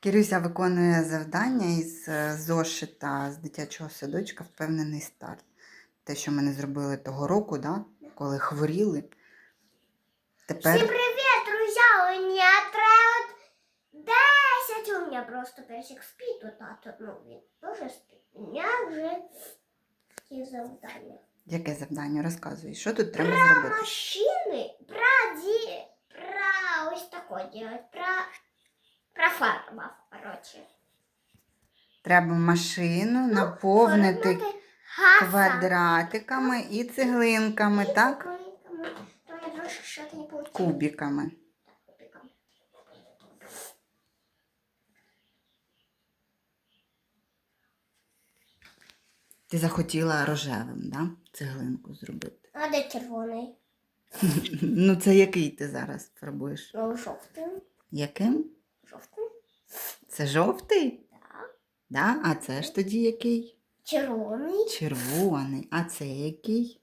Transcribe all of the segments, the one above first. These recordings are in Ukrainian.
Кірюся виконує завдання із е, зошита з дитячого садочка Впевнений старт. Те, що ми не зробили того року, да? коли хворіли. Всім привіт, друзі! У мене треба 10. У мене просто персик спить, у тато, ну він теж спить. У мене вже ті завдання. яке завдання? Розказуй, що тут треба Про зробити? машини, про ді... про ось таке про, про фарбов, короче. Треба машину наповнити газа. квадратиками і цеглинками, так? Кубиками. То я трошки що-то не получилось. Кубиками. Кубиками. Ти захотіла рожевим, да? цеглинку зробити. А де червоний? Ну, це який ти зараз фарбуєш? Ну, жовтим. Яким? Жовтим. Це жовтий? Так. Да? А це ж тоді який? Червоний. Червоний. А це який?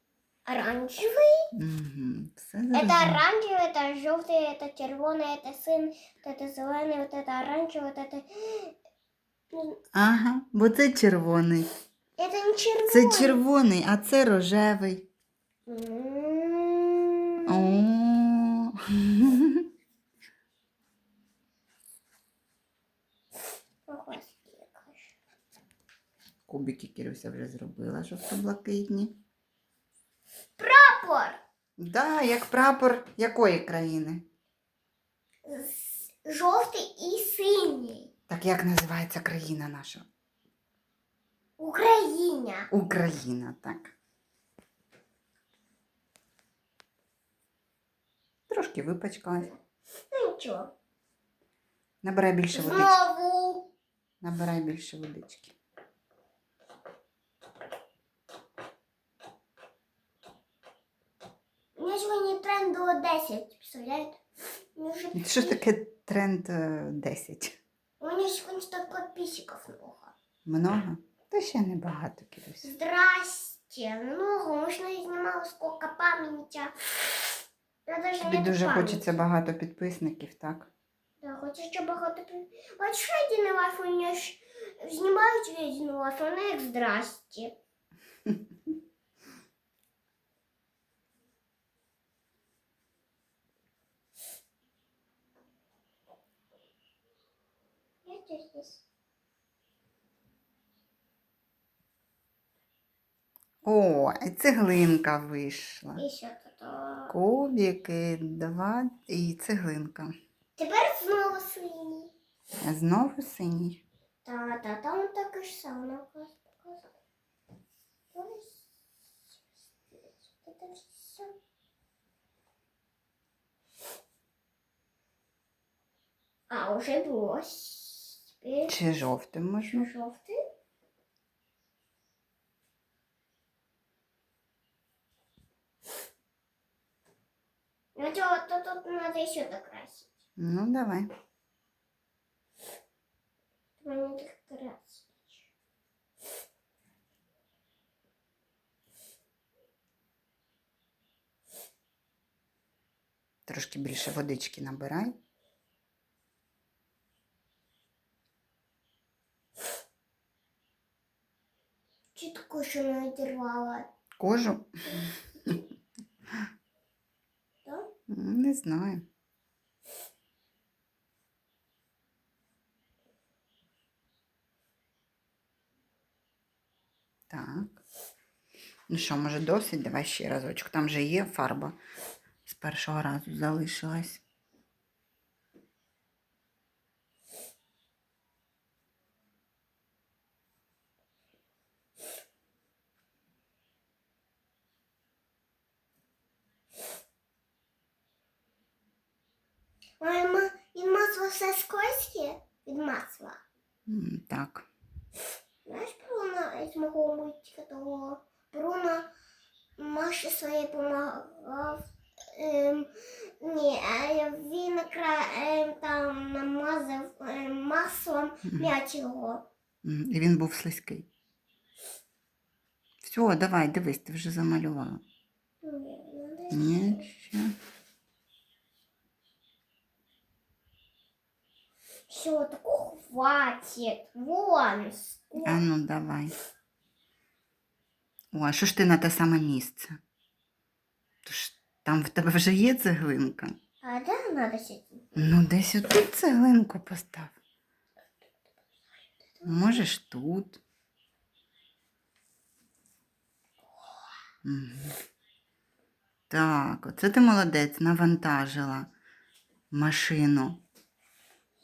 Оранжевый. Угу. Все Это зрозуміло. оранжевый, это желтый, это червоный, это сын, вот это зеленый, вот это оранжевый, вот это... Ну, Ага, бо це червоний. Это не червоный. Це червоний, а це рожевий. М. Кубики Кіруся вже зробила жовто-блакитні. Прапор. Да, як прапор якої країни? Жовтий і синій. Так як називається країна наша? Україна. Україна, так. Трошки випачкалась. Ну нічого. Набирай більше водички. Знову. Набирай більше водички. У мене сьогодні тренд до 10, представляєте? Що таке тренд е, 10? У меня сегодня столько подписчиков много. Много? Та ще небагато, Кіруся. Здрасте. Много. Я снимала сколько памяти. Я Тобі не дуже хочеться багато підписників, так? Да, хочешь ще багато пи- От що один лайф у меня ж знімають один лайф, а як здрасте. О, і цеглинка вийшла. І ще тут. Кубики, два і цеглинка. Тепер знову синій. Знову синій. Та, та, там таке ж саме. А, уже було. Теперь Чи жовтим можна? жовтий. Ну, то, то тут надо еще докрасить. Ну, давай. Мне их красить. Трошки більше водички набирай. Чітко, що не відірвала. Кожу? Так? Не знаю. Так. Ну що, може, досить? Давай ще разочок. Там же є фарба. З першого разу залишилась. Ой, ма, від масла все скользке? Від масла. М, Так. Знаєш, Бруно із мого мультика того Бруно Маші своєї помагав. Ем, ні, е, він кра, ем, там намазав ем, маслом м'яч його. М, І він був слизький. Все, давай, дивись, ти вже замалювала. Ні, ну, десь. Ні, ще. Все, такого хватит. Вон. А ну давай. О, а що ж ти на те саме місце? Тож там в тебе вже є цеглинка. А да, надо сидеть. Ну, десь тут цеглинку постав. Можеш тут. Так, оце ти молодець, навантажила машину.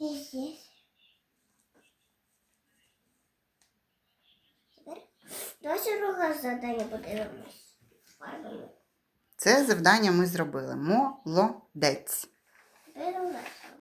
Здесь. Давайте друге завдання подивимось. Фарбами. Це завдання ми зробили. Молодець. Тепер у нас.